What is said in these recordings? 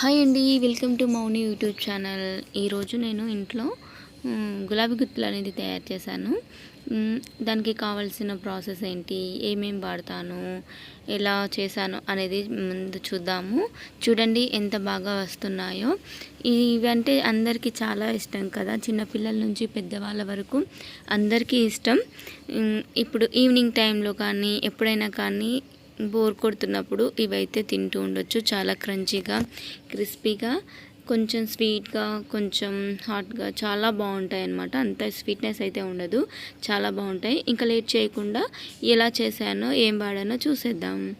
Hi అండి welcome to Mouni YouTube channel. ఈరోజు నేను ఇంట్లో గులాబీ గుత్తులు అనేది తయారు చేశాను. దానికి కావాల్సిన ప్రాసెస్ ఏంటి ఏమేమి వాడతాను ఎలా చేశాను అనేది ముందు చూద్దాము. చూడండి ఎంత బాగా వస్తున్నాయో. ఇవంటే అందరికీ చాలా ఇష్టం కదా. చిన్నపిల్లల నుంచి పెద్దవాళ్ళ వరకు అందరికీ ఇష్టం. ఇప్పుడు ఈవినింగ్ టైంలో కానీ ఎప్పుడైనా కానీ బోర్ కొడుతున్నప్పుడు ఇవైతే తింటూ ఉండొచ్చు. చాలా క్రంచీగా క్రిస్పీగా కొంచెం స్వీట్గా కొంచెం హాట్గా చాలా బాగుంటాయి అన్నమాట అంత స్వీట్నెస్ అయితే ఉండదు. చాలా బాగుంటాయి. ఇంకా లేట్ చేయకుండా ఎలా చేశానో ఏం వాడానో చూసేద్దాం.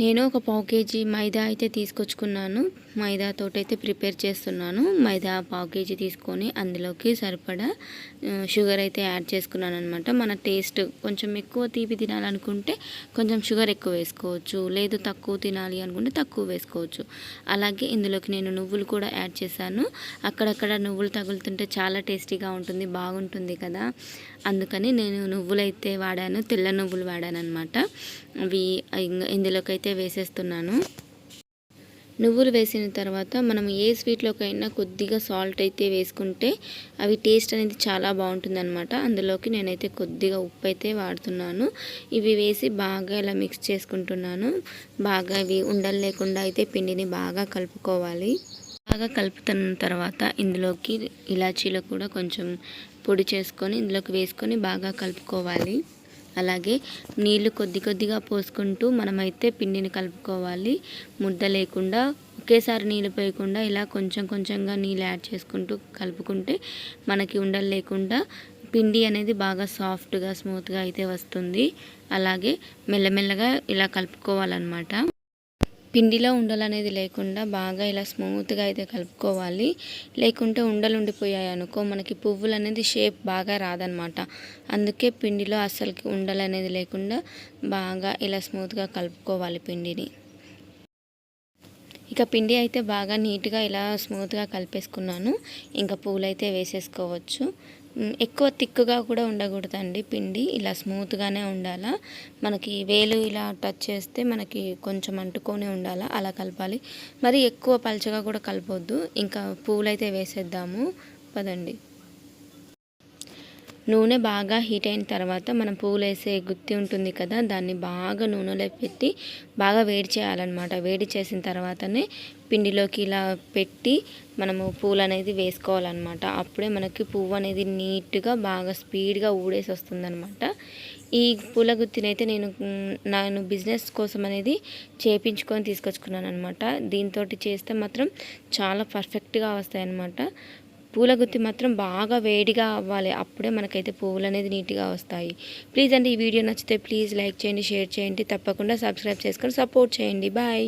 నేను ఒక పావు కేజీ మైదా అయితే తీసుకొచ్చుకున్నాను. మైదాతో అయితే ప్రిపేర్ చేస్తున్నాను. మైదా పావు కేజీ తీసుకొని అందులోకి సరిపడా షుగర్ అయితే యాడ్ చేసుకున్నాను అనమాట మన టేస్ట్ కొంచెం ఎక్కువ తీపి తినాలనుకుంటే కొంచెం షుగర్ ఎక్కువ వేసుకోవచ్చు. లేదు తక్కువ తినాలి అనుకుంటే తక్కువ వేసుకోవచ్చు. అలాగే ఇందులోకి నేను నువ్వులు కూడా యాడ్ చేశాను. అక్కడక్కడ నువ్వులు తగులుతుంటే చాలా టేస్టీగా ఉంటుంది బాగుంటుంది కదా. అందుకని నేను నువ్వులు అయితే వాడాను తెల్ల నువ్వులు వాడాను అనమాట అవి ఇందులోకి అయితే వేసేస్తున్నాను. నువ్వులు వేసిన తర్వాత మనం ఏ స్వీట్లోకైనా కొద్దిగా సాల్ట్ అయితే వేసుకుంటే అవి టేస్ట్ అనేది చాలా బాగుంటుంది అనమాట అందులోకి నేనైతే కొద్దిగా ఉప్పు అయితే వాడుతున్నాను. ఇవి వేసి బాగా ఇలా మిక్స్ చేసుకుంటున్నాను. బాగా ఇవి ఉండలు లేకుండా అయితే పిండిని బాగా కలుపుకోవాలి. బాగా కలుపుతున్న తర్వాత ఇందులోకి ఇలాచీలు కూడా కొంచెం పొడి చేసుకొని ఇందులోకి వేసుకొని బాగా కలుపుకోవాలి. అలాగే నీళ్ళు కొద్ది కొద్దిగా పోసుకుంటూ మనమైతే పిండిని కలుపుకోవాలి. ముద్ద లేకుండా ఒకేసారి నీళ్ళు పోయకుండా ఇలా కొంచెం కొంచెంగా నీళ్ళు యాడ్ చేసుకుంటూ కలుపుకుంటే మనకి ఉండలు లేకుండా పిండి అనేది బాగా సాఫ్ట్గా స్మూత్గా అయితే వస్తుంది. అలాగే మెల్లమెల్లగా ఇలా కలుపుకోవాలన్నమాట. పిండిలో ఉండలు అనేది లేకుండా బాగా ఇలా స్మూత్గా అయితే కలుపుకోవాలి. లేకుంటే ఉండలు ఉండిపోయాయి అనుకో మనకి పువ్వులు అనేది షేప్ బాగా రాదనమాట. అందుకే పిండిలో అస్సలకి ఉండలు అనేది లేకుండా బాగా ఇలా స్మూత్గా కలుపుకోవాలి పిండిని. ఇక పిండి అయితే బాగా నీట్గా ఇలా స్మూత్గా కలిపేసుకున్నాను. ఇంకా పువ్వులు అయితే వేసేసుకోవచ్చు. ఎక్కువ తిక్కుగా కూడా ఉండకూడదండి. పిండి ఇలా స్మూత్గానే ఉండాలా. మనకి వేలు ఇలా టచ్ చేస్తే మనకి కొంచెం అంటుకొని ఉండాలా. అలా కలపాలి. మరి ఎక్కువ పలచగా కూడా కలపొద్దు. ఇంకా పువ్వులైతే వేసేద్దాము. పదండి. నూనె బాగా హీట్ అయిన తర్వాత మనం పువ్వులు వేసే గుత్తి ఉంటుంది కదా దాన్ని బాగా నూనెలో పెట్టి బాగా వేడి చేయాలన్నమాట. వేడి చేసిన తర్వాతనే పిండిలోకి ఇలా పెట్టి మనము పూలు అనేది వేసుకోవాలన్నమాట. అప్పుడే మనకి పువ్వు అనేది నీట్గా బాగా స్పీడ్గా ఊడేసి వస్తుందన్నమాట. ఈ పూల గుత్తినైతే నేను నేను బిజినెస్ కోసం అనేది చేపించుకొని తీసుకొచ్చుకున్నాను అనమాట దీంతో చేస్తే మాత్రం చాలా పర్ఫెక్ట్గా వస్తాయి అన్నమాట పూల గుత్తి మాత్రం బాగా వేడిగా అవ్వాలి. అప్పుడే మనకైతే పువ్వులు అనేది నీట్గా వస్తాయి. ప్లీజ్ అండి ఈ వీడియో నచ్చితే ప్లీజ్ లైక్ చేయండి షేర్ చేయండి. తప్పకుండా సబ్స్క్రైబ్ చేసుకొని సపోర్ట్ చేయండి. బాయ్.